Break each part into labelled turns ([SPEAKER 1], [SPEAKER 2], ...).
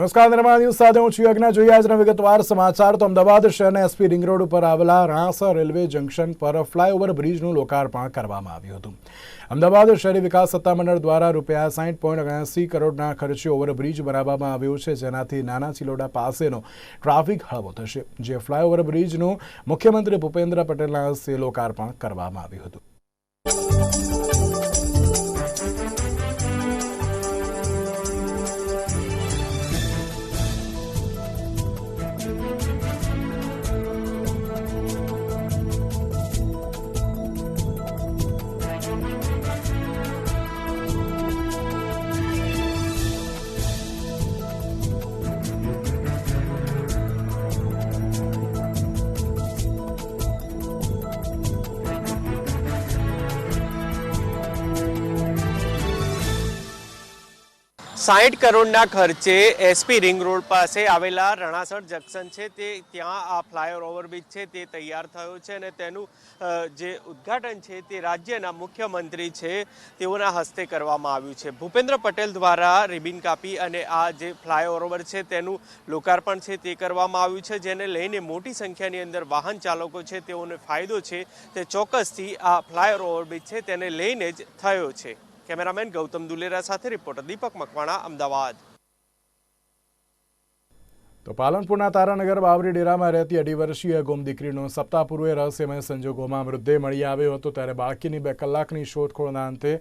[SPEAKER 1] નમસ્કાર, નિર્માણ ન્યૂઝ સાથે હું છું યજ્ઞ. જોઈએ આજના વિગતવાર સમાચાર તો અમદાવાદ શહેરના એસપી રિંગ રોડ ઉપર આવેલા રાણાસર રેલવે જંકશન પર ફ્લાયઓવર બ્રિજનું લોકાર્પણ કરવામાં આવ્યું હતું. અમદાવાદ શહેરી વિકાસ સત્તામંડળ દ્વારા રૂપિયા સાઠ પોઈન્ટ ઓગણસી કરોડના ખર્ચે ઓવરબ્રિજ બનાવવામાં આવ્યો છે, જેનાથી નાના ચિલોડા પાસેનો ટ્રાફિક હળવો થશે, જે ફ્લાયઓવર બ્રિજનું મુખ્યમંત્રી ભૂપેન્દ્ર પટેલના હસ્તે લોકાર્પણ કરવામાં આવ્યું હતું.
[SPEAKER 2] સાઠ કરોડના ખર્ચે એસપી રિંગ રોડ પાસે આવેલા રણાસર જંકશન છે, તે ત્યાં આ ફ્લાયર ઓવરબ્રિજ છે, તે તૈયાર થયો છે અને તેનું જે ઉદ્ઘાટન છે તે રાજ્યના મુખ્યમંત્રી છે, તેઓના હસ્તે કરવામાં આવ્યું છે. ભૂપેન્દ્ર પટેલ દ્વારા રિબિન કાપી અને આ જે ફ્લાય ઓવર છે તેનું લોકાર્પણ છે તે કરવામાં આવ્યું છે, જેને લઈને મોટી સંખ્યાની અંદર વાહન ચાલકો છે, તેઓને ફાયદો છે, તે ચોક્કસથી આ ફ્લાયર ઓવરબ્રિજ છે, તેને લઈને જ થયો છે. કેમેરામેન ગૌતમ દુલેરા સાથે રિપોર્ટર દીપક મકવાણા, અમદાવાદ.
[SPEAKER 1] તો પાલનપુરના તારાનગર બાવરી ડેરામાં રહેતી અઢી વર્ષીય ગુમ દીકરીનો સપ્તાહ પૂર્વે રહસ્યમય સંજોગોમાં મૃતદેહ મળી આવ્યો હતો ત્યારે બાકીની બે કલાકની શોધખોળના અંતે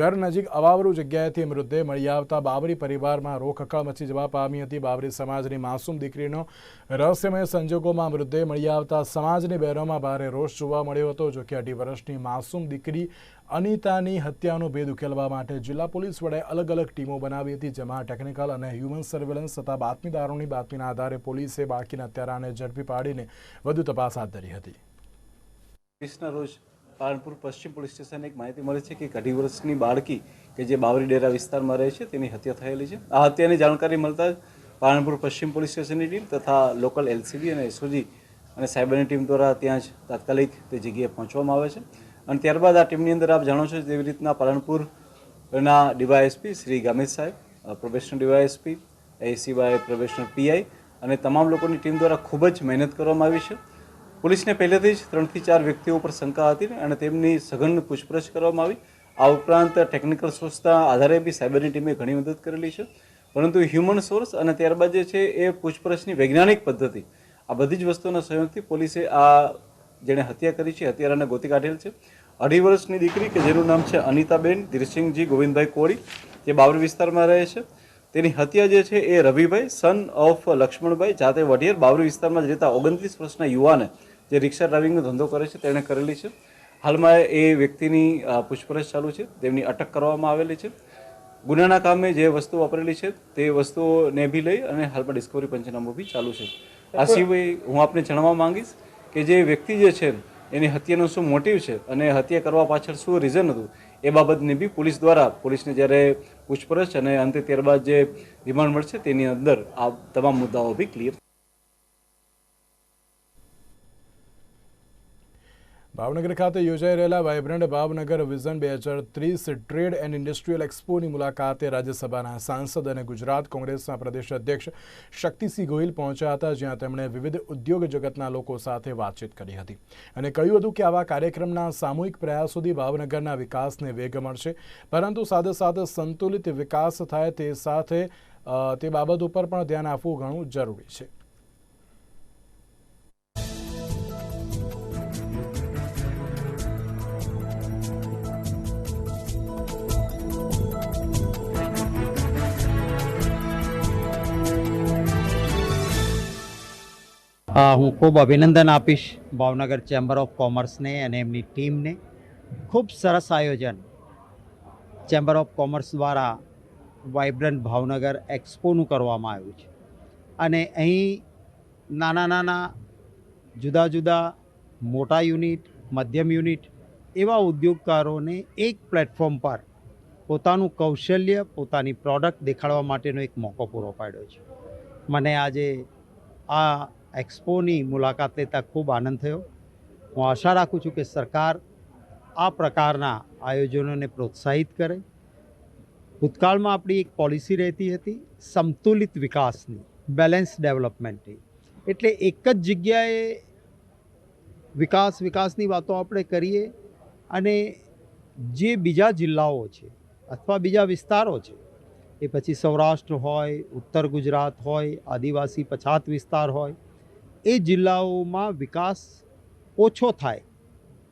[SPEAKER 1] ઘર નજીક અવાવરુ જગ્યાએથી મૃતદેહ મળી આવતા બાવરી પરિવારમાં રોકકળ મચી જવા પામી હતી. બાવરી સમાજની માસૂમ દીકરીનો રહસ્યમય સંજોગોમાં મૃતદેહ મળી આવતા સમાજની બહેનોમાં ભારે રોષ જોવા મળ્યો હતો, જોકે અઢી વર્ષની માસૂમ દીકરી અનિતાની હત્યાનો ભેદ ઉકેલવા માટે જિલ્લા પોલીસ વડાએ અલગ અલગ ટીમો બનાવી હતી, જેમાં ટેકનિકલ અને હ્યુમન સર્વેલન્સ તથા બાતમીદારોની બાતમીના આધારે પોલીસે બાકીના હત્યારાને ઝડપી પાડીને વધુ તપાસ હાથ ધરી હતી.
[SPEAKER 3] વીસના રોજ પાલનપુર પશ્ચિમ પોલીસ સ્ટેશન એક માહિતી મળી છે કે એક અઢી વર્ષની બાળકી કે જે બાવરી ડેરા વિસ્તારમાં રહે છે, તેની હત્યા થયેલી છે. આ હત્યાની જાણકારી મળતા જ પાલનપુર પશ્ચિમ પોલીસ સ્ટેશનની ટીમ તથા લોકલ એલસીબી અને એસઓજી અને સાયબરની ટીમ દ્વારા ત્યાં જ તાત્કાલિક તે જગ્યાએ પહોંચવામાં આવે છે. અને ત્યારબાદ આ ટીમની અંદર આપ જાણો છો તેવી રીતના પાલનપુરના ડીવાયએસપી શ્રી ગામિત સાહેબ પ્રોબેશનલ ડીવાયએસપી એસીવાય પ્રોબેશનલ પીઆઈ અને તમામ લોકોની ટીમ દ્વારા ખૂબ જ મહેનત કરવામાં આવી છે. પોલીસને પહેલેથી જ ત્રણથી ચાર વ્યક્તિઓ પર શંકા હતી અને તેમની સઘન પૂછપરછ કરવામાં આવી. આ ઉપરાંત ટેકનિકલ સોર્સના આધારે બી સાયબરની ટીમે ઘણી મદદ કરેલી છે. પરંતુ હ્યુમન સોર્સ અને ત્યારબાદ જે છે એ પૂછપરછની વૈજ્ઞાનિક પદ્ધતિ. આ બધી જ વસ્તુઓના સહયોગથી પોલીસે આ જેણે હત્યા કરી છે, હત્યારાને ગોતી કાઢેલ છે. અઢી વર્ષની દીકરી કે જેનું નામ છે અનિતાબેન ધીરસિંહજી ગોવિંદભાઈ કોળી જે બાવરી વિસ્તારમાં રહે છે. તેની હત્યા જે છે એ રવિભાઈ સન ઓફ લક્ષ્મણભાઈ જાતે વઢિયર બાવરી વિસ્તારમાં જ રહેતા ઓગણત્રીસ વર્ષના યુવાને જે રિક્ષા ડ્રાઇવિંગનો ધંધો કરે છે તેણે કરેલી છે. હાલમાં એ વ્યક્તિની પૂછપરછ ચાલુ છે. તેમની અટક કરવામાં આવેલી છે. ગુનાના કામે જે વસ્તુ વાપરેલી છે તે વસ્તુઓને બી લઈ અને હાલમાં ડિસ્કવરી પંચનામું બી ચાલુ છે. આ સિવાય હું આપને જણાવવા માંગીશ કે જે વ્યક્તિ જે છે એની હત્યાનું શું મોટિવ છે? અને હત્યા કરવા પાછળ શું રીઝન હતું? એ બાબતની બી પોલીસ દ્વારા, પોલીસને જ્યારે પૂછપરછ અને અંતે ત્યારબાદ જે રિમાન્ડ મળશે તેની અંદર આ તમામ મુદ્દાઓ બી ક્લિયર
[SPEAKER 1] ભાવનગર ખાતે યોજાઈ રહેલા વાઇબ્રન્ટ ભાવનગર વિઝન બે હજાર ત્રીસ ટ્રેડ એન્ડ ઇન્ડસ્ટ્રીયલ એક્સપોની મુલાકાતે રાજ્યસભાના સાંસદ અને ગુજરાત કોંગ્રેસના પ્રદેશ અધ્યક્ષ શક્તિસિંહ ગોહિલ પહોંચ્યા હતા, જ્યાં તેમણે વિવિધ ઉદ્યોગ જગતના લોકો સાથે વાતચીત કરી હતી. અને કહ્યું હતું કે આવા કાર્યક્રમના સામૂહિક પ્રયાસોથી ભાવનગરના વિકાસને વેગ મળશે, પરંતુ સાથે સાથે સંતુલિત વિકાસ થાય તે સાથે તે બાબત ઉપર પણ ધ્યાન આપવું ઘણું જરૂરી છે.
[SPEAKER 4] હું ખૂબ અભિનંદન આપીશ ભાવનગર ચેમ્બર ઓફ કોમર્સને અને એમની ટીમને. ખૂબ સરસ આયોજન ચેમ્બર ઓફ કોમર્સ દ્વારા વાઇબ્રન્ટ ભાવનગર એક્સપોનું કરવામાં આવ્યું છે. અને અહીં નાના નાના, જુદા જુદા, મોટા યુનિટ, મધ્યમ યુનિટ એવા ઉદ્યોગકારોને એક પ્લેટફોર્મ પર પોતાનું કૌશલ્ય, પોતાની પ્રોડક્ટ દેખાડવા માટેનો એક મોકો પૂરો પાડ્યો છે. મને આજે આ એક્સપોની મુલાકાત લેતા ખૂબ આનંદ થયો. હું આશા રાખું છું કે સરકાર આ પ્રકારના આયોજનોને પ્રોત્સાહિત કરે. ભૂતકાળમાં આપણી એક પોલિસી રહેતી હતી સંતુલિત વિકાસની, બેલેન્સ ડેવલપમેન્ટની. એટલે એક જ જગ્યાએ વિકાસ, વિકાસની વાતો આપણે કરીએ અને જે બીજા જિલ્લાઓ છે અથવા બીજા વિસ્તારો છે, એ પછી સૌરાષ્ટ્ર હોય, ઉત્તર ગુજરાત હોય, આદિવાસી પછાત વિસ્તાર હોય એ જિલ્લાઓમાં વિકાસ ઓછો થાય,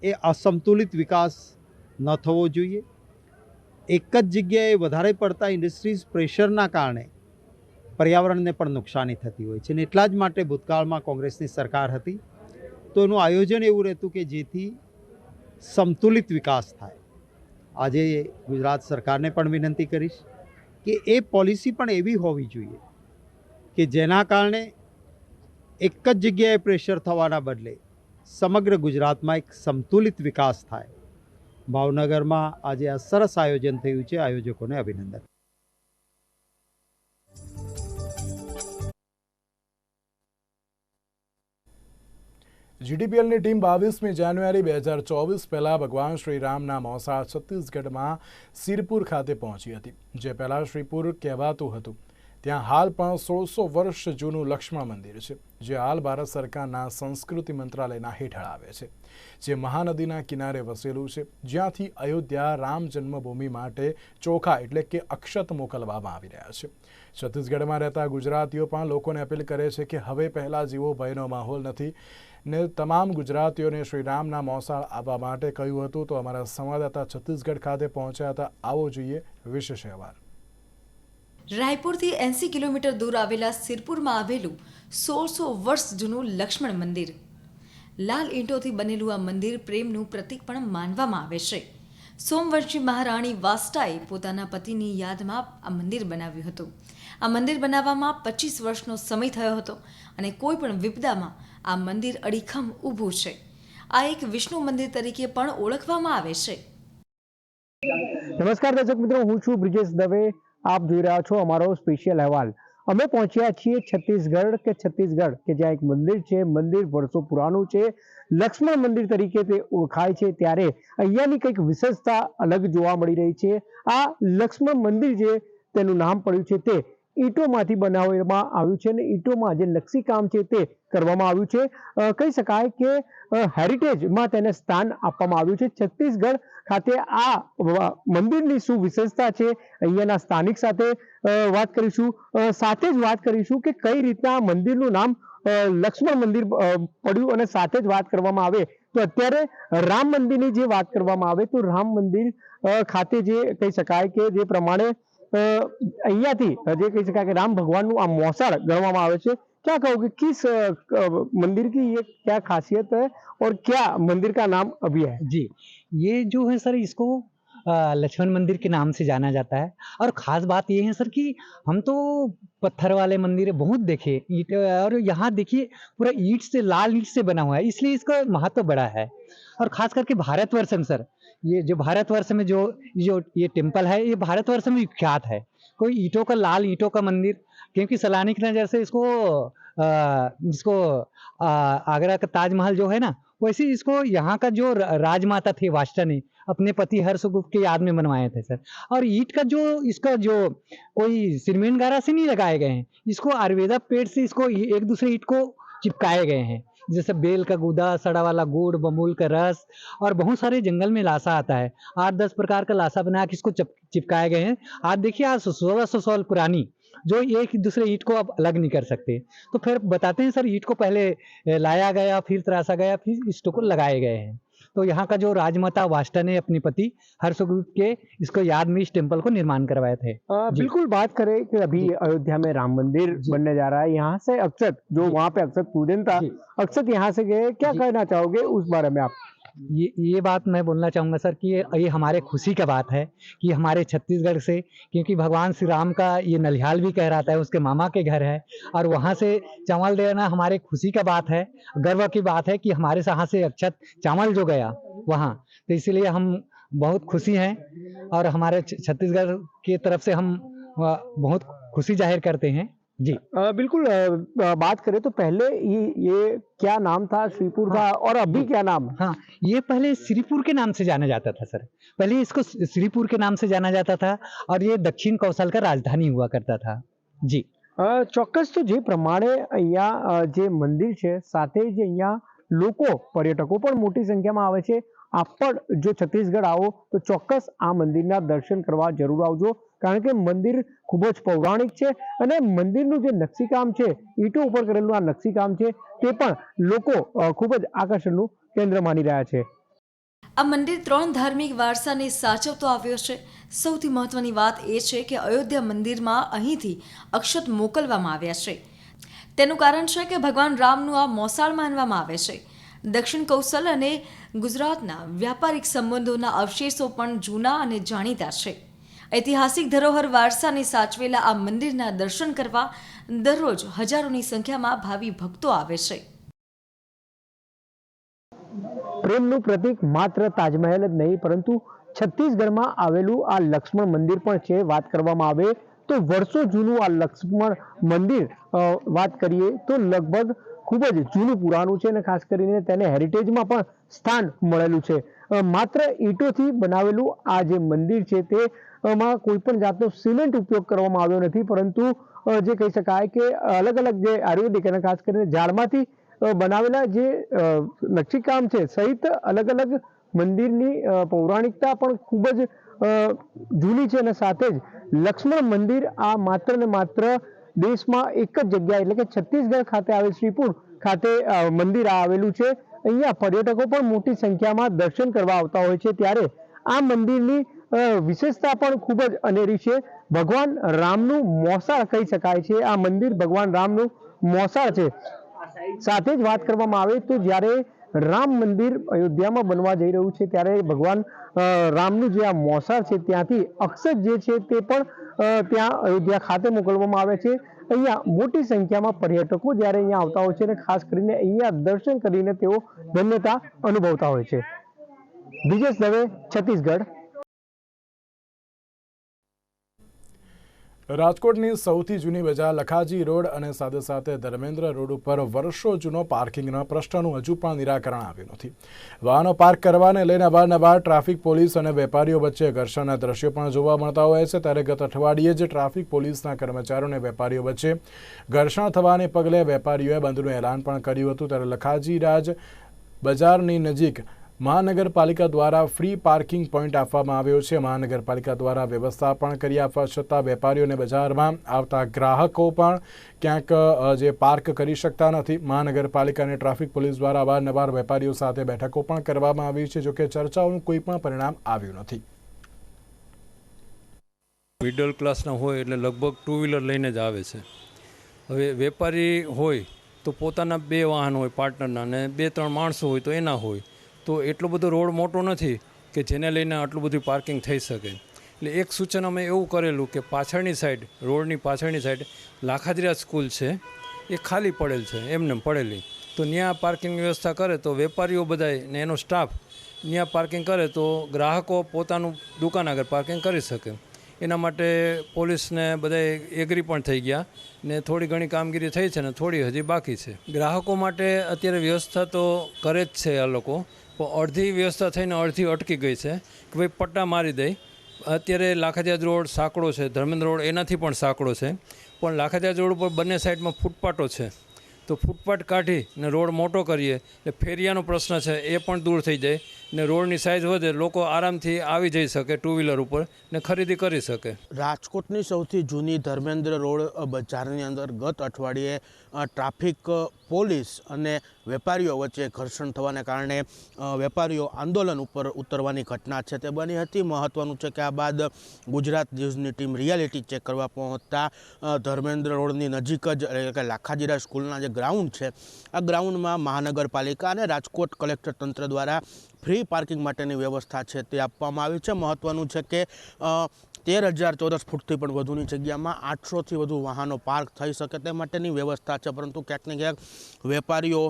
[SPEAKER 4] એ અસંતુલિત વિકાસ ન થવો જોઈએ. એક જ જગ્યાએ વધારે પડતા ઇન્ડસ્ટ્રીઝ પ્રેશરના કારણે પર્યાવરણને પણ નુકસાની થતી હોય છે અને એટલા જ માટે ભૂતકાળમાં કોંગ્રેસની સરકાર હતી. તો એનું આયોજન એવું રહેતું કે જેથી સંતુલિત વિકાસ થાય. આજે ગુજરાત સરકારને પણ વિનંતી કરીશ કે એ પોલિસી પણ એવી હોવી જોઈએ કે જેના કારણે એક જ જગ્યાએ પ્રેશર થવાના બદલે સમગ્ર ગુજરાતમાં એક સંતુલિત વિકાસ થાય. ભાવનગરમાં આજે આ સરસ આયોજન થયું છે. આયોજકોને અભિનંદન.
[SPEAKER 1] જીડીપીએલની ટીમ બાવીસમી જાન્યુઆરી બે હજાર ચોવીસ પહેલાં ભગવાન શ્રીરામના મોસાળ છત્તીસગઢમાં સિરપુર ખાતે પહોંચી હતી, જે પહેલાં શ્રીપુર કહેવાતું હતું. ત્યાં હાલ પણ સોળસો વર્ષ જૂનું લક્ષ્મણ મંદિર છે, જે હાલ ભારત સરકારના સંસ્કૃતિ મંત્રાલયના હેઠળ આવે છે, જે મહાનદીના કિનારે વસેલું છે, જ્યાંથી અયોધ્યા રામ જન્મભૂમિ માટે ચોખા એટલે કે અક્ષત મોકલવામાં આવી રહ્યા છે. છત્તીસગઢમાં રહેતા ગુજરાતીઓ પણ લોકોને અપીલ કરે છે કે હવે પહેલાં જેવો ભયનો માહોલ નથી. ને તમામ ગુજરાતીઓને શ્રીરામના મોસાળ આવવા માટે કહ્યું હતું, તો અમારા સંવાદદાતા છત્તીસગઢ ખાતે પહોંચ્યા હતા. આવો જોઈએ વિશેષ અહેવાલ.
[SPEAKER 5] રાયપુરથી એંસી કિલોમીટર દૂર આવેલા સિરપુરમાં આવેલું સોળસો વર્ષ જૂનું લક્ષ્મણ મંદિર. લાલ ઈંટોથી બનેલું આ મંદિર પ્રેમનું પ્રતીક પણ માનવામાં આવે છે. સોમવંશી મહારાણી વાસ્ટાએ પોતાના પતિની યાદમાં આ મંદિર બનાવ્યું હતું. આ મંદિર બનાવવામાં પચીસ વર્ષનો સમય થયો હતો અને કોઈ પણ વિપદામાં આ મંદિર અડીખમ ઊભું છે. આ એક વિષ્ણુ મંદિર તરીકે પણ ઓળખવામાં આવે છે.
[SPEAKER 6] નમસ્કાર દર્શક મિત્રો, હું છું બ્રિજેશ દવે. આપ જોઈ રહ્યા છો અમારો સ્પેશિયલ અહેવાલ. અમે પહોંચ્યા છીએ છત્તીસગઢ કે છત્તીસગઢ, કે જ્યાં એક મંદિર છે, મંદિર વર્ષો પુરાણું છે. લક્ષ્મણ મંદિર તરીકે તે ઓળખાય છે ત્યારે અહીંયાની કંઈક વિશેષતા અલગ જોવા મળી રહી છે. આ લક્ષ્મણ મંદિર જે તેનું નામ પડ્યું છે તે ઈંટોમાંથી બનાવવામાં આવ્યું છે અને ઈંટોમાં જે નકશીકામ છે તે કરવામાં આવ્યું છે. કહી શકાય કે હેરિટેજમાં તેને સ્થાન આપવામાં આવ્યું છે. છત્તીસગઢ ખાતે આ મંદિરની શું વિશેષતા છે? અહીંયાના સ્થાનિક સાથે વાત કરીશું. સાથે જ વાત કરીશું કે કઈ રીતના મંદિરનું નામ લક્ષ્મણ મંદિર પડ્યું અને સાથે જ વાત કરવામાં આવે. તો અત્યારે રામ મંદિરની જે વાત કરવામાં આવે, તો રામ મંદિર ખાતે જે, કહી શકાય કે જે પ્રમાણે राम भगवान કહી શકાય કે क्या कहोगे किस मंदिर की ये क्या खासियत है और क्या मंदिर का नाम अभी है
[SPEAKER 7] जी ये जो है सर इसको लक्ष्मण मंदिर के नाम से जाना जाता है और ख़ास बात ये है सर कि हम तो पत्थर वाले मंदिर बहुत देखे ईट और यहाँ देखिए पूरा ईट से लाल ईट से बना हुआ है इसलिए इसका महत्व तो बड़ा है और ख़ास करके भारतवर्ष में सर ये जो भारतवर्ष में जो जो, ये टेंपल है, ये भारतवर्ष में विख्यात है। कोई ईंटों का, लाल ईंटों का मंदिर, क्योंकि सैलानी की नज़र से इसको इसको आगरा का ताजमहल जो है ना, वैसे इसको यहाँ का जो राजमाता थे वाष्टा ने अपने पति हर्षगुप्त के याद में बनवाए थे सर। और ईंट का जो, इसका जो, कोई सीमेंट गारा से नहीं लगाए गए हैं, इसको आयुर्वेदा पेड़ से इसको एक दूसरे ईट को चिपकाए गए हैं। जैसे बेल का गुदा, सड़ा वाला गुड़, बमूल का रस और बहुत सारे जंगल में लाशा आता है। आठ दस प्रकार का लाशा बना के इसको चिप, चिपकाए गए हैं। आज देखिए, आज सोलह सौ साल पुरानी, जो एक दूसरे ईट को आप अलग नहीं कर सकते। तो फिर बताते हैं, सर, ईट को पहले लाया गया, फिर तराशा गया, फिर इस को लगाए गए हैं। तो यहाँ का जो राजमाता वास्टा ने अपने पति हर्षगुप्त के इसको याद में इस टेंपल को निर्माण करवाए थे। आ,
[SPEAKER 6] बिल्कुल बात करें कि अभी अयोध्या में राम मंदिर बनने जा रहा है। यहाँ से अक्षत जो। वहाँ पे अक्षत पूजन था
[SPEAKER 7] अक्सर
[SPEAKER 6] अक्षत यहाँ से गए। क्या कहना चाहोगे उस बारे में आप?
[SPEAKER 7] ये ये बात मैं बोलना चाहूँगा सर कि ये ये हमारे खुशी का बात है कि हमारे छत्तीसगढ़ से, क्योंकि भगवान श्री राम का ये नलिहाल भी कह रहा था उसके मामा के घर है, और वहाँ से चावल देना हमारे खुशी का बात है, गर्व की बात है कि हमारे यहाँ से अक्षत चावल जो गया वहाँ। तो इसलिए हम बहुत खुशी हैं, और हमारे छत्तीसगढ़ की तरफ़ से हम बहुत खुशी ज़ाहिर करते हैं। जी
[SPEAKER 6] अ, बिल्कुल अ, अ, बात करें तो पहले ये ये क्या नाम था श्रीपुर था और अभी क्या नाम है?
[SPEAKER 7] हाँ ये पहले श्रीपुर के नाम से जाना जाता था सर पहले इसको श्रीपुर के नाम से जाना जाता था और ये दक्षिण कौशल का राजधानी हुआ करता था जी
[SPEAKER 6] અ, ચોક્કસ તો જે પ્રમાણે અહીંયા અ, જે મંદિર છે સાથે જ અહીંયા લોકો પર્યટકો પણ મોટી સંખ્યામાં આવે છે આપ પણ જો છત્તીસગઢ આવો તો ચોક્કસ આ મંદિરના દર્શન કરવા જરૂર આવજો કારણ કે મંદિર ખૂબ જ પૌરાણિક છે અને મંદિરનું જે નકશીકામ છે, ઈંટો ઉપર કરેલું આ નકશીકામ છે, તે પણ લોકો ખૂબ જ આકર્ષણનું કેન્દ્ર માની રહ્યા છે.
[SPEAKER 5] આ મંદિર ત્રણ ધાર્મિક વારસાને સાચવતો આવ્યો છે. સૌથી મહત્વની વાત એ છે કે અયોધ્યા મંદિરમાં અહીંથી અક્ષત મોકલવામાં આવ્યા છે. તેનું કારણ છે કે ભગવાન રામનું આ મોસાળ માનવામાં આવે છે. દક્ષિણ કૌશલ અને ગુજરાતના વ્યાપારિક સંબંધોના અવશેષો પણ જૂના અને જાણીતા છે. ઐતિહાસિક ધરોહર વારસાને સાચવેલા આ મંદિરના દર્શન કરવા દરરોજ હજારોની સંખ્યામાં ભાવિ ભક્તો આવે છે.
[SPEAKER 6] પ્રેમનું પ્રતીક માત્ર તાજમહેલ જ નહીં, પરંતુ છત્તીસગઢમાં આવેલું આ લક્ષ્મણ મંદિર પણ છે. વાત કરવામાં આવે તો વર્ષો જૂનું આ લક્ષ્મણ મંદિર વાત કરીએ તો લગભગ ખૂબ જ જૂનું પુરાણું છે અને ખાસ કરીને તેને હેરિટેજમાં પણ સ્થાન મળેલું છે. માત્ર ઈંટોથી બનાવેલું આ જે મંદિર છે તે માં કોઈ પણ જાતનો સિમેન્ટ ઉપયોગ કરવામાં આવ્યો નથી. પરંતુ જે કહી શકાય કે અલગ અલગ જે આયુર્વેદિક અને ખાસ કરીને ઝાડમાંથી બનાવેલા જે નકશીકામ છે સહિત અલગ અલગ મંદિરની પૌરાણિકતા પણ ખૂબ જ જૂની છે અને સાથે જ લક્ષ્મણ મંદિર આ માત્ર ને માત્ર દેશમાં એક જ જગ્યાએ એટલે કે છત્તીસગઢ ખાતે આવેલ શ્રીપુર ખાતે મંદિર આવેલું છે. અહીંયા પર્યટકો પણ મોટી સંખ્યામાં દર્શન કરવા આવતા હોય છે ત્યારે આ મંદિરની વિશેષતા પણ ખૂબ જ અનેરી છે. ભગવાન રામનું મોસાળ કહી શકાય છે. આ મંદિર ભગવાન રામનું મોસાળ છે. સાથે જ વાત કરવામાં આવે તો જ્યારે રામ મંદિર અયોધ્યામાં બનવા જઈ રહ્યું છે ત્યારે ભગવાન રામનું જે આ મોસાળ છે ત્યાંથી અક્ષત જે છે તે પણ ત્યાં અયોધ્યા ખાતે મોકલવામાં આવે છે. અહીંયા મોટી સંખ્યામાં પર્યટકો જ્યારે અહીંયા આવતા હોય છે અને ખાસ કરીને અહીંયા દર્શન કરીને તેઓ ધન્યતા અનુભવતા હોય છે. વિજેશ દવે છત્તીસગઢ.
[SPEAKER 1] રાજકોટની સૌથી જૂની બજાર લખાજી રોડ અને સાથે સાથે ધર્મેન્દ્ર રોડ ઉપર વર્ષો જૂનો પાર્કિંગના પ્રશ્નનું હજુ પણ નિરાકરણ આવ્યું નથી. વાહનો પાર્ક કરવાને લઈને અવારનવાર ટ્રાફિક પોલીસ અને વેપારીઓ વચ્ચે ઘર્ષણના દ્રશ્યો પણ જોવા મળતા હોય છે. ત્યારે ગત અઠવાડિયે જ ટ્રાફિક પોલીસના કર્મચારીઓ અને વેપારીઓ વચ્ચે ઘર્ષણ થવાને પગલે વેપારીઓએ બંધનું એલાન પણ કર્યું હતું. ત્યારે લખાજી રાજ બજારની નજીક મહાનગરપાલિકા દ્વારા ફ્રી પાર્કિંગ પોઈન્ટ આપવામાં આવ્યો છે. મહાનગરપાલિકા દ્વારા વ્યવસ્થા પણ કરી આપવા છતાં વેપારીઓને બજારમાં આવતા ગ્રાહકો પણ ક્યાંક જે પાર્ક કરી શકતા નથી. મહાનગરપાલિકા અને ટ્રાફિક પોલીસ દ્વારા અવારનવાર વેપારીઓ સાથે બેઠકો પણ કરવામાં આવી છે, જોકે ચર્ચાઓનું કોઈ પણ પરિણામ આવ્યું નથી.
[SPEAKER 8] મિડલ ક્લાસના હોય એટલે લગભગ ટુ વ્હીલર લઈને જ આવે છે. હવે વેપારી હોય તો પોતાના બે વાહન હોય, પાર્ટનરના, અને બે ત્રણ માણસો હોય તો એના હોય. તો એટલો બધો રોડ મોટો નથી કે જેને લઈને આટલું બધું પાર્કિંગ થઈ શકે. એટલે એક સૂચન અમે એવું કરેલું કે પાછળની સાઈડ રોડની પાછળની સાઈડ લાખાદ્રિયા સ્કૂલ છે, એ ખાલી પડેલ છે, એમને પડેલી. તો ત્યાં પાર્કિંગની વ્યવસ્થા કરે તો વેપારીઓ બધાય ને એનો સ્ટાફ ત્યાં પાર્કિંગ કરે તો ગ્રાહકો પોતાનું દુકાન આગળ પાર્કિંગ કરી શકે. એના માટે પોલીસને બધાએ એગ્રી પણ થઈ ગયા ને થોડી ઘણી કામગીરી થઈ છે ને થોડી હજી બાકી છે. ગ્રાહકો માટે અત્યારે વ્યવસ્થા તો કરે જ છે આ લોકો, પણ અડધી વ્યવસ્થા થઈને અડધી અટકી ગઈ છે કે ભાઈ પટ્ટા મારી દઈ અત્યારે લાખાજાજ રોડ સાંકડો છે, ધર્મેન્દ્ર રોડ એનાથી પણ સાંકડો છે, પણ લાખાજાજ રોડ ઉપર બંને સાઈડમાં ફૂટપાટો છે. તો ફૂટપાટ કાઢી ને રોડ મોટો કરીએ, એટલે ફેરિયાનો પ્રશ્ન છે, એ પણ દૂર થઈ જાય. ને રોડની સાઇઝ વધે, લોકો આરામથી આવી જઈ શકે ટુ વ્હીલર ઉપર ને ખરીદી કરી શકે.
[SPEAKER 9] રાજકોટની સૌથી જૂની ધર્મેન્દ્ર રોડ બજારની અંદર ગત અઠવાડિયે ટ્રાફિક પોલીસ અને વેપારીઓ વચ્ચે ઘર્ષણ થવાને કારણે વેપારીઓ આંદોલન ઉપર ઉતરવાની ઘટના છે તે બની હતી. મહત્ત્વનું છે કે આ બાદ ગુજરાત ન્યૂઝની ટીમ રિયાલિટી ચેક કરવા પહોંચતા ધર્મેન્દ્ર રોડની નજીક જ, એટલે કે લાખાજીરા સ્કૂલના જે ગ્રાઉન્ડ છે, આ ગ્રાઉન્ડમાં મહાનગરપાલિકા અને રાજકોટ કલેક્ટર તંત્ર દ્વારા ફ્રી પાર્કિંગ માટેની વ્યવસ્થા છે તે આપવામાં આવી છે. મહત્ત્વનું છે કે તેર હજાર ચોરસ ફૂટથી પણ વધુની જગ્યામાં આઠસોથી વધુ વાહનો પાર્ક થઈ શકે તે માટેની વ્યવસ્થા છે, પરંતુ ક્યાંક ને ક્યાંક વેપારીઓ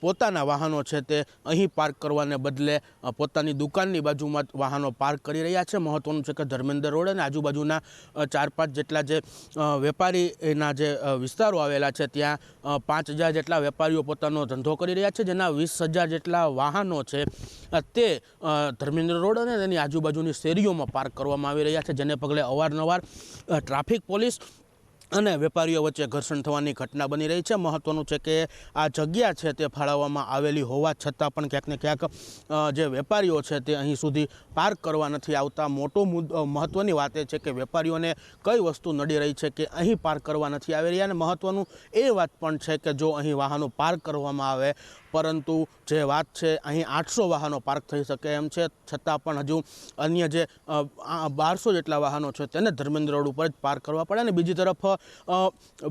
[SPEAKER 9] પોતાના વાહનો છે તે અહીં પાર્ક કરવાને બદલે પોતાની દુકાનની બાજુમાં વાહનો પાર્ક કરી રહ્યા છે. મહત્ત્વનું છે કે ધર્મેન્દ્ર રોડ અને આજુબાજુના ચાર પાંચ જેટલા જે વેપારીના જે વિસ્તારો આવેલા છે, ત્યાં પાંચ હજાર જેટલા વેપારીઓ પોતાનો ધંધો કરી રહ્યા છે, જેના વીસ હજાર જેટલા વાહનો છે તે ધર્મેન્દ્ર રોડ અને તેની આજુબાજુની શેરીઓમાં પાર્ક કરવામાં આવી રહ્યા છે. જેને પગલે અવારનવાર ટ્રાફિક પોલીસ અને વેપારીઓ વચ્ચે ઘર્ષણ થવાની ઘટના બની રહી છે. મહત્ત્વનું છે કે આ જગ્યા છે તે ફાળવવામાં આવેલી હોવા છતાં પણ ક્યાંક ને ક્યાંક જે વેપારીઓ છે તે અહીં સુધી પાર્ક કરવા નથી આવતા. મોટો મુદ્દો મહત્ત્વની વાત એ છે કે વેપારીઓને કઈ વસ્તુ નડી રહી છે કે અહીં પાર્ક કરવા નથી આવી રહ્યા. અને મહત્ત્વનું એ વાત પણ છે કે જો અહીં વાહનો પાર્ક કરવામાં આવે, પરંતુ જે વાત છે અહીં આઠસો વાહનો પાર્ક થઈ શકે એમ છે. છતાં પણ હજુ અન્ય જે બારસો જેટલા વાહનો છે તેને ધર્મેન્દ્ર રોડ ઉપર જ પાર્ક કરવા પડે. અને બીજી તરફ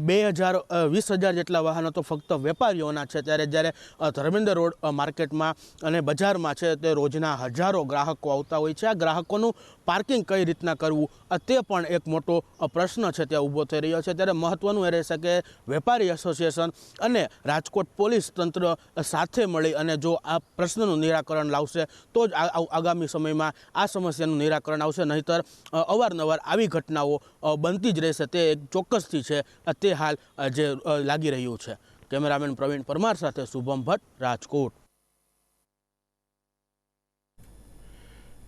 [SPEAKER 9] બે હજાર વીસ હજાર જેટલા વાહનો તો ફક્ત વેપારીઓના છે. ત્યારે જ્યારે ધર્મેન્દ્ર રોડ માર્કેટમાં અને બજારમાં છે, તે રોજના હજારો ગ્રાહકો આવતા હોય છે. આ ગ્રાહકોનું પાર્કિંગ કઈ રીતના કરવું તે પણ એક મોટો પ્રશ્ન છે ત્યાં ઊભો થઈ રહ્યો છે. ત્યારે મહત્ત્વનું એ રહેશે કે વેપારી એસોસિએશન અને રાજકોટ પોલીસ તંત્ર સાથે મળી અને જો આ પ્રશ્નનું નિરાકરણ લાવશે, તો જ આગામી સમયમાં આ સમસ્યાનું નિરાકરણ આવશે. નહીંતર અવારનવાર આવી ઘટનાઓ બનતી જ રહેશે. તે એક ચોક્કસથી છે તે હાલ જે લાગી રહ્યું છે. કેમેરામેન પ્રવીણ પરમાર સાથે શુભમ ભટ્ટ, રાજકોટ.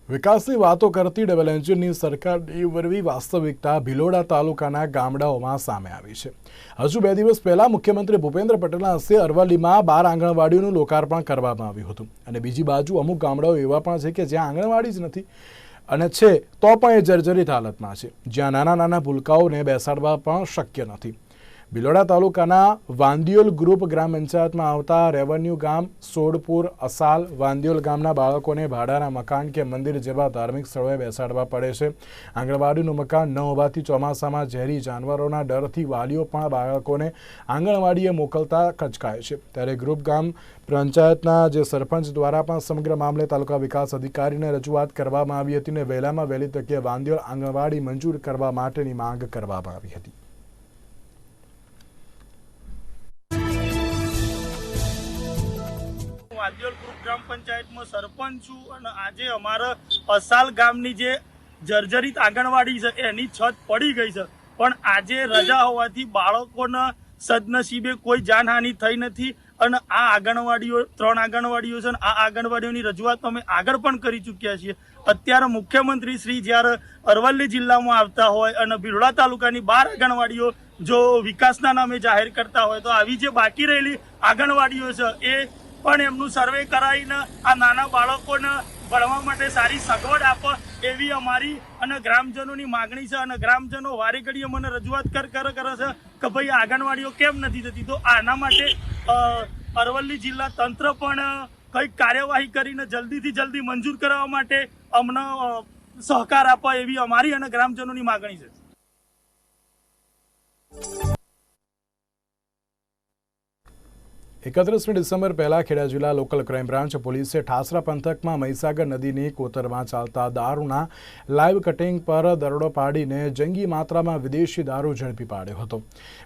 [SPEAKER 1] વિકાસની વાતો કરતી ડબલ એન્જિનની સરકારની વરવી વાસ્તવિકતા ભિલોડા તાલુકાના ગામડાઓમાં સામે આવી છે. હજુ બે દિવસ પહેલા મુખ્યમંત્રી ભૂપેન્દ્ર પટેલના હસ્તે અરવલ્લીમાં બાર આંગણવાડીઓનું લોકાર્પણ કરવામાં આવ્યું હતું. અને બીજી બાજુ અમુક ગામડાઓ એવા પણ છે કે જ્યાં આંગણવાડી જ નથી અને છે તો પણ એ જર્જરિત હાલતમાં છે. જ્યાં નાના નાના ભૂલકાઓને બેસાડવા પણ શક્ય નથી. ભિલોડા તાલુકાના વાંદિયોલ ગ્રુપ ગ્રામ પંચાયતમાં આવતા રેવન્યુ ગામ સોડપુર અસાલ વાંદિયોલ ગામના બાળકોને ભાડાના મકાન કે મંદિર જેવા ધાર્મિક સ્થળોએ બેસાડવા પડે છે. આંગણવાડીનું મકાન ન હોવાથી ચોમાસામાં ઝેરી જાનવરોના ડરથી વાલીઓ પણ બાળકોને આંગણવાડીએ મોકલતા ખચકાય છે. ત્યારે ગ્રુપ ગામ પંચાયતના જે સરપંચ દ્વારા પણ સમગ્ર મામલે તાલુકા વિકાસ અધિકારીને રજૂઆત કરવામાં આવી હતી અને વહેલામાં વહેલી તકે વાંદિયોલ આંગણવાડી મંજૂર કરવા માટેની માંગ કરવામાં આવી હતી.
[SPEAKER 10] વાદ્યોલ ગ્રુપ ગ્રામ પંચાયતમાં સરપંચ છું અને આજે અમારા અસાલ ગામની જે જર્જરિત આંગણવાડી છે, એની છત પડી ગઈ છે. પણ આજે રજા હોવાથી બાળકોના સદનસીબે કોઈ જાનહાનિ થઈ નથી અને આ આંગણવાડીઓ, ત્રણ આંગણવાડીઓ છે આ આંગણવાડીઓની રજૂઆત અમે આગળ પણ કરી ચૂક્યા છીએ. અત્યારે મુખ્યમંત્રી શ્રી જ્યારે અરવલ્લી જિલ્લામાં આવતા હોય અને ભીલોડા તાલુકાની બાર આંગણવાડીઓ જો વિકાસના નામે જાહેર કરતા હોય તો આવી જે બાકી રહેલી આંગણવાડીઓ છે, એ પણ એમનું સર્વે કરાવીને આ નાના બાળકોને ભણવા માટે સારી સગવડ આપે એવી અમારી અને ગ્રામજનોની માગણી છે અને ગ્રામજનો વારે ઘડીએ મને રજૂઆત કર કર છે કે ભાઈ આંગણવાડીઓ કેમ નથી થતી? તો આના માટે અરવલ્લી જિલ્લા તંત્ર પણ કંઈક કાર્યવાહી કરીને જલ્દીથી જલ્દી મંજૂર કરાવવા માટે અમને સહકાર આપવા એવી અમારી અને ગ્રામજનોની માગણી છે.
[SPEAKER 1] એકત્રીસમી ડિસેમ્બર પહેલા ખેડા જિલ્લા લોકલ ક્રાઇમ બ્રાન્ચ પોલીસે ઠાસરા પંથકમાં મહીસાગર નદીની કોતરમાં ચાલતા દારૂના લાઈવ કટિંગ પર દરોડો પાડીને જંગી માત્રામાં વિદેશી દારૂ ઝડપી પાડ્યો હતો.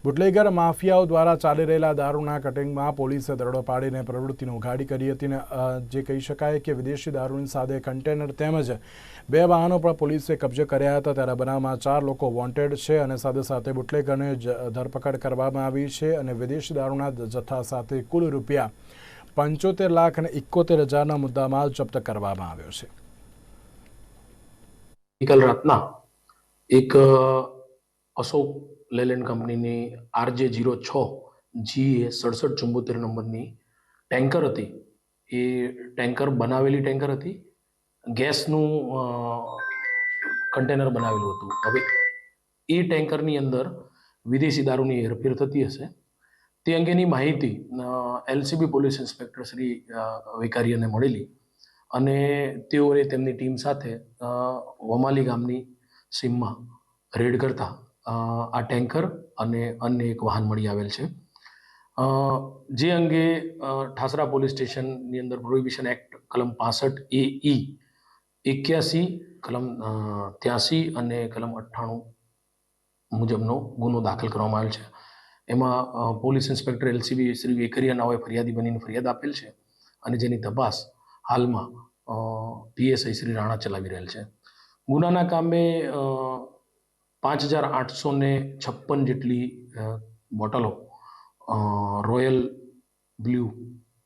[SPEAKER 1] બુટલેગર માફિયાઓ દ્વારા ચાલી રહેલા દારૂના કટિંગમાં પોલીસે દરોડો પાડીને પ્રવૃત્તિને ઉઘાડી કરી હતી જે કહી શકાય કે વિદેશી દારૂની સાથે કન્ટેનર તેમજ બે વાહનો પણ પોલીસે કબજે કર્યા હતા. ત્યારે બનાવમાં ચાર લોકો વોન્ટેડ છે અને સાથે સાથે બુટલેગરને ધરપકડ કરવામાં આવી છે અને વિદેશી દારૂના જથ્થા સાથે કુલ રૂપિયા પંચોતેર લાખ અને એકોતેર હજારના મુદ્દામાલ જપ્ત કરવામાં આવ્યો છે.
[SPEAKER 11] ગઈકાલ રાતના એક અશોક લેલેન્ડ કંપનીની આરજે જીરો છ, જી એ સડસઠ ચુંબોતેર નંબરની ટેન્કર હતી. એ ટેન્કર બનાવેલી ટેન્કર હતી. ગેસનું કન્ટેનર બનાવેલું હતું. હવે એ ટેન્કરની અંદર વિદેશી દારૂની હેરફેર થતી હશે. તે અંગેની માહિતી એલસીબી પોલીસ ઇન્સ્પેક્ટર શ્રી અ, મળેલી અને તેઓએ તેમની ટીમ સાથે વમાલી ગામની સીમમાં રેડ કરતા આ ટેન્કર અને અન્ય એક વાહન મળી આવેલ છે. જે અંગે ઠાસરા પોલીસ સ્ટેશનની અંદર પ્રોહિબિશન એક્ટ કલમ પાસઠ એ ઈ એક્યાસી, કલમ ત્યાસી અને કલમ અઠ્ઠાણું મુજબનો ગુનો દાખલ કરવામાં આવેલ છે. એમાં police inspector LCB Shri Vekaria નાઓએ ફરિયાદી બનીને ફરિયાદ આપેલ છે અને જેની તપાસ હાલમાં પીએસઆઈ શ્રી રાણા ચલાવી રહેલ છે. ગુનાના કામે પાંચ હજાર આઠસો ને છપ્પન જેટલી બોટલો રોયલ બ્લુ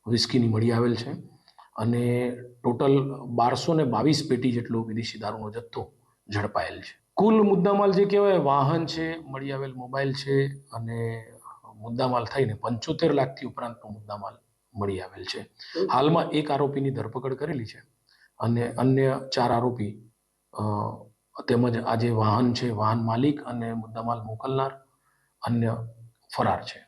[SPEAKER 11] વિસ્કીની મળી આવેલ છે. અને ટોટલ બારસો ને બાવીસ પેટી જેટલો વિદેશી દારૂનો જથ્થો ઝડપાયેલ છે. કુલ મુદ્દામાલ જે કહેવાય વાહન છે મળી આવેલ મોબાઈલ છે અને મુદ્દામાલ થઈને પંચોતેર લાખથી ઉપરાંતનો મુદ્દામાલ મળી આવેલ છે. હાલમાં એક આરોપીની ધરપકડ કરેલી છે અને અન્ય ચાર આરોપી તેમજ આ જે વાહન છે, વાહન માલિક અને મુદ્દામાલ મોકલનાર અન્ય ફરાર છે.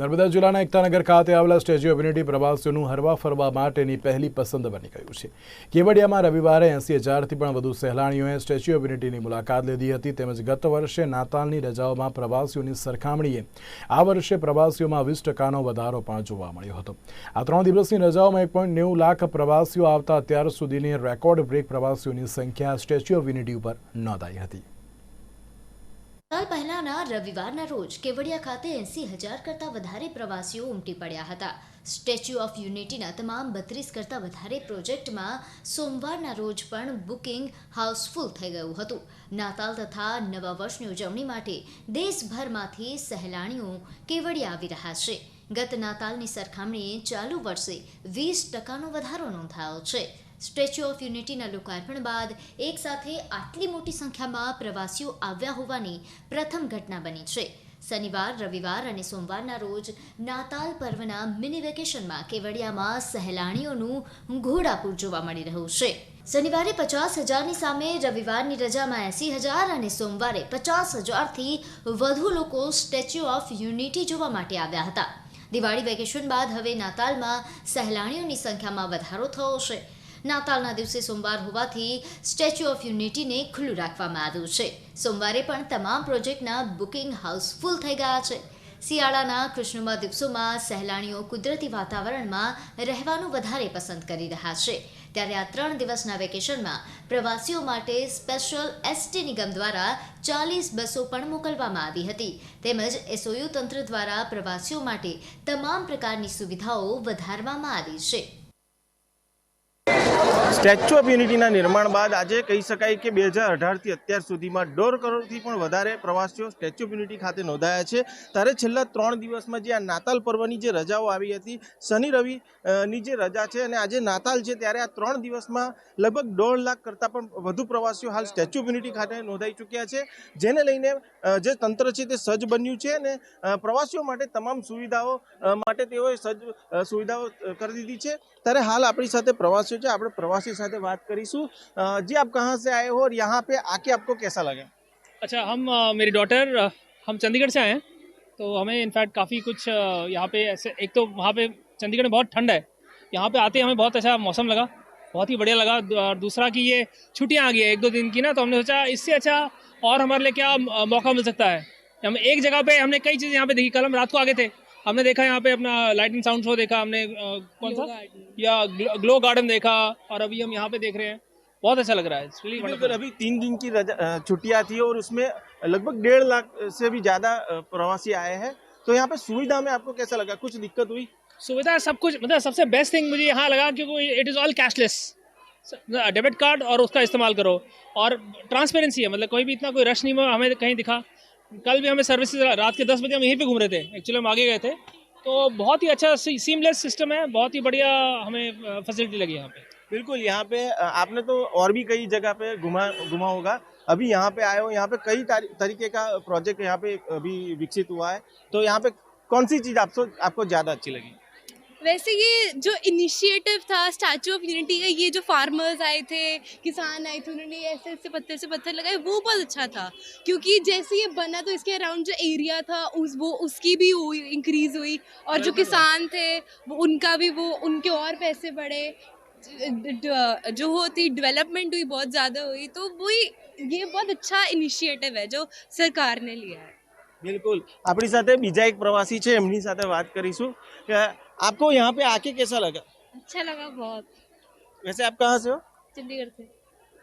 [SPEAKER 1] નર્મદા જિલ્લાના એકતાનગર ખાતે આવેલા સ્ટેચ્યુ ઓફ યુનિટી પ્રવાસીઓનું હરવા ફરવા માટેની પહેલી પસંદ બની ગયું છે. કેવડિયામાં રવિવારે એંસી હજારથી પણ વધુ સહેલાણીઓએ સ્ટેચ્યુ ઓફ યુનિટીની મુલાકાત લીધી હતી તેમજ ગત વર્ષે નાતાલની રજાઓમાં પ્રવાસીઓની સરખામણીએ આ વર્ષે પ્રવાસીઓમાં વીસ ટકાનો વધારો પણ જોવા મળ્યો હતો. આ ત્રણ દિવસની રજાઓમાં એક પોઈન્ટ નેવું લાખ પ્રવાસીઓ આવતા અત્યાર સુધીની રેકોર્ડ બ્રેક પ્રવાસીઓની સંખ્યા સ્ટેચ્યુ ઓફ યુનિટી ઉપર નોંધાઈ હતી.
[SPEAKER 12] સાલ પહેલાના રવિવારના રોજ કેવડિયા ખાતે એંસી હજાર કરતાં વધારે પ્રવાસીઓ ઉમટી પડ્યા હતા. સ્ટેચ્યુ ઓફ યુનિટીના તમામ બત્રીસ કરતાં વધારે પ્રોજેક્ટમાં સોમવારના રોજ પણ બુકિંગ હાઉસફુલ થઈ ગયું હતું. નાતાલ તથા નવા વર્ષની ઉજવણી માટે દેશભરમાંથી સહેલાણીઓ કેવડિયા આવી રહ્યા છે. ગત નાતાલની સરખામણીએ ચાલુ વર્ષે વીસ ટકાનો વધારો નોંધાયો છે. સ્ટેચ્યુ ઓફ યુનિટીના લોકાર્પણ બાદ એકસાથે આટલી મોટી સંખ્યામાં પ્રવાસીઓ આવ્યા હોવાની પ્રથમ ઘટના બની છે. શનિવાર, રવિવાર અને સોમવારના રોજ નાતાલ પર્વના મિની વેકેશનમાં કેવડિયામાં સહેલાણીઓનું ઘોડાપૂર જોવા મળી રહ્યું છે. શનિવારે પચાસ હજારની સામે, રવિવારની રજામાં એંસી હજાર અને સોમવારે પચાસ હજારથી વધુ લોકો સ્ટેચ્યુ ઓફ યુનિટી જોવા માટે આવ્યા હતા. દિવાળી વેકેશન બાદ હવે નાતાલમાં સહેલાણીઓની સંખ્યામાં વધારો થયો છે. નાતાલના દિવસે સોમવાર હોવાથી સ્ટેચ્યુ ઓફ યુનિટીને ખુલ્લું રાખવામાં આવ્યું છે. સોમવારે પણ તમામ પ્રોજેક્ટના બુકિંગ હાઉસફુલ થઈ ગયા છે. શિયાળાના કૃષ્ણમાં દિવસોમાં સહેલાણીઓ કુદરતી વાતાવરણમાં રહેવાનું વધારે પસંદ કરી રહ્યા છે. ત્યારે આ ત્રણ દિવસના વેકેશનમાં પ્રવાસીઓ માટે સ્પેશિયલ એસટી નિગમ દ્વારા ચાલીસ બસો પણ મોકલવામાં આવી હતી. તેમજ એસઓયુ તંત્ર દ્વારા પ્રવાસીઓ માટે તમામ પ્રકારની સુવિધાઓ વધારવામાં આવી છે.
[SPEAKER 13] સ્ટેચ્યુ ઓફ યુનિટીના નિર્માણ બાદ આજે કહી શકાય કે બે હજાર અઢારથી અત્યાર સુધીમાં દોઢ કરોડથી પણ વધારે પ્રવાસીઓ સ્ટેચ્યુ ઓફ યુનિટી ખાતે નોંધાયા છે. ત્યારે છેલ્લા ત્રણ દિવસમાં જે આ નાતાલ પર્વની જે રજાઓ આવી હતી, શનિ, રવિ ની જે રજા છે અને આજે નાતાલ છે, ત્યારે આ ત્રણ દિવસમાં લગભગ દોઢ લાખ કરતાં પણ વધુ પ્રવાસીઓ હાલ સ્ટેચ્યુ ઓફ યુનિટી ખાતે નોંધાઈ ચૂક્યા છે. જેને લઈને જે તંત્ર છે તે સજ્જ બન્યું છે અને પ્રવાસીઓ માટે તમામ સુવિધાઓ માટે તેઓએ સજ્જ સુવિધાઓ કરી દીધી છે. ત્યારે હાલ આપણી સાથે પ્રવાસીઓ છે આપણે પ્રવાસી સાથે વાત કરીશું अ, जी आप कहाँ से आए हो और यहाँ पे आके आपको कैसा लगा
[SPEAKER 14] अच्छा हम अ, मेरी डॉटर अ, हम चंडीगढ़ से आए हैं तो हमें इनफैक्ट काफ़ी कुछ अ, यहाँ पे ऐसे एक तो वहाँ पे चंडीगढ़ में बहुत ठंड है यहाँ पे आते ही हमें बहुत अच्छा मौसम लगा बहुत ही बढ़िया लगा दू- और दूसरा कि ये छुट्टियाँ आ गई है एक दो दिन की ना तो हमने सोचा इससे अच्छा और हमारे लिए क्या अ, मौका मिल सकता है हम एक जगह पे हमने कई चीज़ें यहाँ पे देखी कल हम रात को आगे थे हमने देखा यहाँ पे अपना लाइट एंड साउंड शो देखा हमने अ, कौन सा? या ग्लो गार्डन देखा और अभी हम यहाँ पे देख रहे हैं। बहुत अच्छा लग रहा है
[SPEAKER 13] बिल्कुल अभी तीन दिन की छुट्टियाँ थी और उसमें लगभग डेढ़ लाख से भी ज़्यादा प्रवासी आए हैं तो यहाँ पे सुविधा में आपको कैसा लगा? कुछ दिक्कत हुई?
[SPEAKER 14] सुविधा सब कुछ मतलब सबसे बेस्ट थिंग मुझे यहाँ लगा क्योंकि it is all cashless debit card और उसका इस्तेमाल करो। और ट्रांसपेरेंसी है मतलब कोई भी इतना कोई रश नहीं हमें कहीं दिखा। कल भी हमें सर्विस रात के दस बजे हम यहीं पर घूम रहे थे। एक्चुअली हम आगे गए थे। तो बहुत ही अच्छा सीमलेस सिस्टम है। बहुत ही बढ़िया हमें फैसिलिटी लगी यहाँ पे।
[SPEAKER 13] बिल्कुल, यहाँ पे आपने तो और भी कई जगह पे घुमा घुमा होगा। अभी यहाँ पे आए हो, यहाँ पे कई तरीके का प्रोजेक्ट यहाँ पे अभी विकसित हुआ है। तो यहाँ पे कौन सी चीज़ आपको आपको ज़्यादा अच्छी लगी?
[SPEAKER 15] वैसे ये जो इनिशिएटिव था स्टैचू ऑफ यूनिटी का ये जो फार्मर्स आए थे किसान आए थे उन्होंने ऐसे ऐसे पत्थर से पत्थर लगाए वो बहुत अच्छा था क्योंकि जैसे ये बना तो इसके अराउंड जो एरिया था उस वो उसकी भी हुई इंक्रीज हुई और जो किसान थे वो उनका भी वो उनके और पैसे बढ़े ड- ड- जो होती डेवलपमेंट हुई बहुत ज़्यादा हुई तो वही ये बहुत अच्छा इनिशिएटिव है जो सरकार ने लिया है
[SPEAKER 13] બિલકુલ આપણી સાથે બીજા એક પ્રવાસી છે એમની સાથે વાત કરીશું કે आपको यहाँ पे आके कैसा लगा?
[SPEAKER 15] अच्छा लगा बहुत।
[SPEAKER 13] वैसे आप कहाँ से हो?
[SPEAKER 15] चंडीगढ़ से।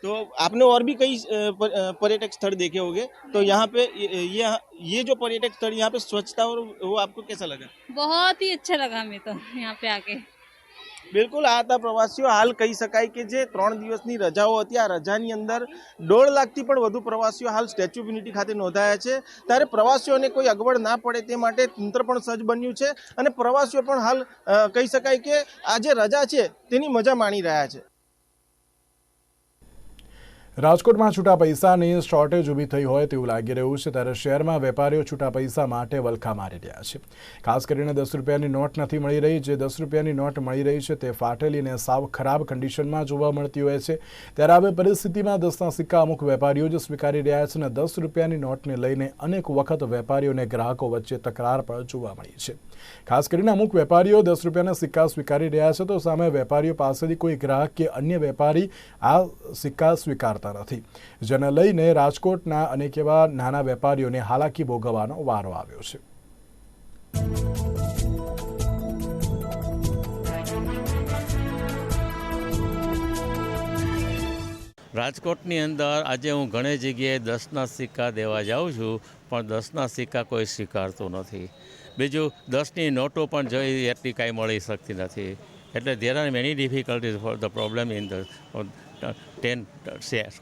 [SPEAKER 13] तो आपने और भी कई पर- पर्यटक स्थल देखे होंगे। तो यहाँ पे ये ये जो पर्यटक स्थल यहाँ पे स्वच्छता और वो आपको कैसा लगा?
[SPEAKER 15] बहुत ही अच्छा लगा हमें तो यहाँ पे आके।
[SPEAKER 13] બિલકુલ, આ હતા પ્રવાસીઓ. હાલ કહી શકાય કે જે ત્રણ દિવસની રજાઓ હતી, આ રજાની અંદર દોઢ લાખથી પણ વધુ પ્રવાસીઓ હાલ સ્ટેચ્યુ ઓફ યુનિટી ખાતે નોંધાયા છે. ત્યારે પ્રવાસીઓને કોઈ અગવડ ના પડે તે માટે તંત્ર પણ સજ્જ બન્યું છે અને પ્રવાસીઓ પણ હાલ કહી શકાય કે આ જે રજા છે, તેની મજા માણી રહ્યા છે.
[SPEAKER 1] રાજકોટમાં છૂટા પૈસાની શોર્ટેજ ઊભી થઈ હોય તેવું લાગી રહ્યું છે ત્યારે શહેરમાં વેપારીઓ છૂટા પૈસા માટે વલખા મારી રહ્યા છે. ખાસ કરીને દસ રૂપિયાની નોટ નથી મળી રહી. જે દસ રૂપિયાની નોટ મળી રહી છે તે ફાટેલી અને સાવ ખરાબ કન્ડિશનમાં જોવા મળતી હોય છે. ત્યારે હવે પરિસ્થિતિમાં દસના સિક્કા અમુક વેપારીઓ જ સ્વીકારી રહ્યા છે અને દસ રૂપિયાની નોટને લઈને અનેક વખત વેપારીઓ અને ગ્રાહકો વચ્ચે તકરાર પણ જોવા મળી છે. ખાસ કરીને અમુક વેપારીઓ દસ રૂપિયાના સિક્કા સ્વીકારી રહ્યા છે તો સામે વેપારીઓ પાસેથી કોઈ ગ્રાહક કે અન્ય વેપારી આ સિક્કા સ્વીકારતા નથી. જેને લઈને રાજકોટના અનેક એવા નાના વેપારીઓને હાલાકી ભોગવવાનો વારો આવ્યો છે.
[SPEAKER 16] રાજકોટની અંદર આજે હું ઘણી જગ્યાએ દસના સિક્કા દેવા જાઉં છું, પણ દસના સિક્કા કોઈ સ્વીકારતું નથી. બીજું, દસની નોટો પણ જોઈ એટલી કાંઈ મળી શકતી નથી. એટલે there are many difficulties for the problem in the ten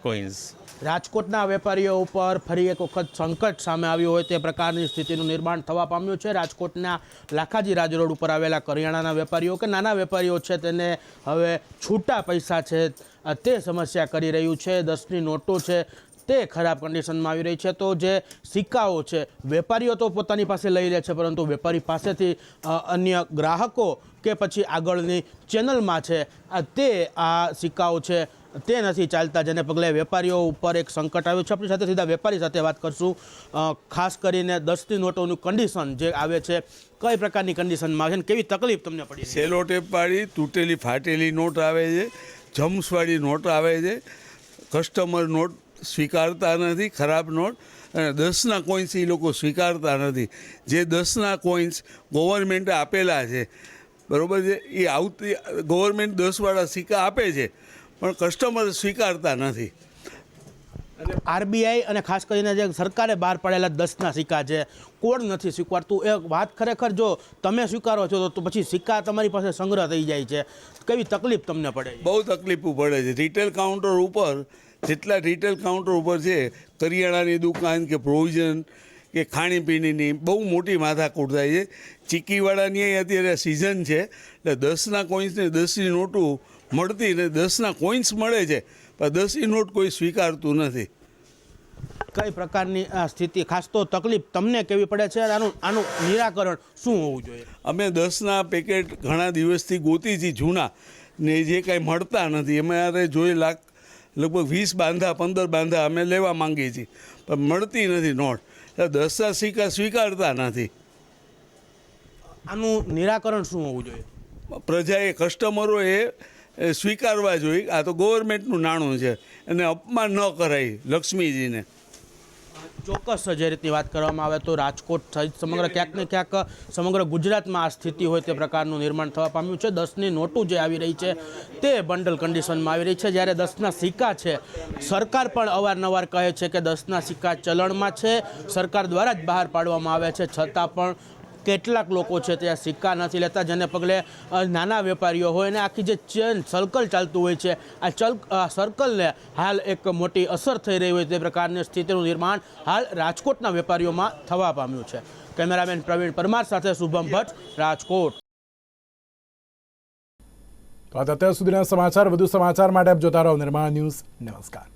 [SPEAKER 16] coins
[SPEAKER 9] રાજકોટના વેપારીઓ ઉપર ફરી એક વખત સંકટ સામે આવ્યું હોય તે પ્રકારની સ્થિતિનું નિર્માણ થવા પામ્યું છે. રાજકોટના લાખાજી રાજ રોડ ઉપર આવેલા કરિયાણાના વેપારીઓ કે નાના વેપારીઓ છે તેને હવે છૂટા પૈસા છે તે સમસ્યા કરી રહ્યું છે. દસની નોટો છે તે ખરાબ કન્ડિશનમાં આવી રહી છે. તો જે સિક્કાઓ છે, વેપારીઓ તો પોતાની પાસે લઈ લે છે, પરંતુ વેપારી પાસેથી અન્ય ગ્રાહકો કે પછી આગળની ચેનલમાં છે તે આ સિક્કાઓ છે તે નથી ચાલતા, જેને પગલે વેપારીઓ ઉપર એક સંકટ આવ્યું છે. આપણી સાથે સીધા વેપારી સાથે વાત કરશું. ખાસ કરીને દસની નોટોનું કન્ડિશન જે આવે છે, કઈ પ્રકારની કન્ડિશનમાં છે કેવી તકલીફ તમને પડી?
[SPEAKER 17] સેલો ટેપવાળી, તૂટેલી, ફાટેલી નોટ આવે છે, જમ્સવાળી નોટ આવે છે. કસ્ટમર નોટ સ્વીકારતા નથી, ખરાબ નોટ. અને દસના કોઈન્સ એ લોકો સ્વીકારતા નથી. જે દસના કોઈન્સ ગવર્મેન્ટે આપેલા છે, બરોબર છે? એ આવતી ગવર્મેન્ટ દસવાળા સિક્કા આપે છે. પણ કસ્ટમર સ્વીકારતા નથી.
[SPEAKER 9] આરબીઆઈ અને ખાસ કરીને જે સરકારે બહાર પાડેલા દસના સિક્કા છે કોણ નથી સ્વીકારતું? એ વાત ખરેખર જો તમે સ્વીકારો છો તો- પછી સિક્કા તમારી પાસે સંગ્રહ થઈ જાય છે. કેવી તકલીફ તમને પડે
[SPEAKER 17] બહુ તકલીફો પડે છે. રિટેલ કાઉન્ટર ઉપર જેટલા રિટેલ કાઉન્ટર ઉપર છે કરિયાણાની દુકાન કે પ્રોવિઝન કે ખાણીપીણીની બહુ મોટી માથાકૂટ થાય છે. ચીકીવાળાની અત્યારે સિઝન છે એટલે દસના કોઈન્સને દસની નોટું મળતી ને દસના કોઈન્સ મળે છે પણ દસની નોટ કોઈ સ્વીકારતું નથી.
[SPEAKER 9] કઈ પ્રકારની આ સ્થિતિ ખાસ તો તકલીફ તમને કેવી પડે છે? આનું આનું નિરાકરણ શું હોવું જોઈએ?
[SPEAKER 17] અમે દસના પેકેટ ઘણા દિવસથી ગોતી છીએ જૂના ને જે કાંઈ મળતા નથી. અમારે જોઈ લાખ લગભગ વીસ બાંધા પંદર બાંધા અમે લેવા માંગીએ છીએ પણ મળતી નથી નોટ. એટલે દસના સિક્કા સ્વીકારતા નથી.
[SPEAKER 9] આનું નિરાકરણ શું હોવું જોઈએ?
[SPEAKER 17] પ્રજાએ કસ્ટમરોએ એ સ્વીકારવા જોઈએ આ તો ગવર્મેન્ટનું નાણું છે અને અપમાન ન કરાય લક્ષ્મીજીને.
[SPEAKER 9] ચોક્કસ જે રીતની વાત કરવામાં આવે તો રાજકોટ સહિત સમગ્ર ક્યાંક ને ક્યાંક સમગ્ર ગુજરાતમાં આ સ્થિતિ હોય તે પ્રકારનું નિર્માણ થવા પામ્યું છે. દસની નોટું જે આવી રહી છે તે બંડલ કન્ડિશનમાં આવી રહી છે. જ્યારે દસના સિક્કા છે, સરકાર પણ અવારનવાર કહે છે કે દસના સિક્કા ચલણમાં છે. સરકાર દ્વારા જ બહાર પાડવામાં આવે છે. છતાં પણ કેટલાક લોકો છે તે આ સિક્કા નથી લેતા, જેને પગલે નાના વેપારીઓ હોય અને આખી જે ચેન સર્કલ ચાલતું હોય છે, આ ચલ સર્કલને હાલ એક મોટી અસર થઈ રહી હોય તે પ્રકારની સ્થિતિનું નિર્માણ હાલ રાજકોટના વેપારીઓમાં થવા પામ્યું છે. કેમેરામેન પ્રવીણ પરમાર સાથે શુભમ ભટ્ટ, રાજકોટ.
[SPEAKER 1] તો અત્યાર સુધીના સમાચાર, વધુ સમાચાર માટે આપ જોતા રહો નિર્માણ ન્યૂઝ. નમસ્કાર.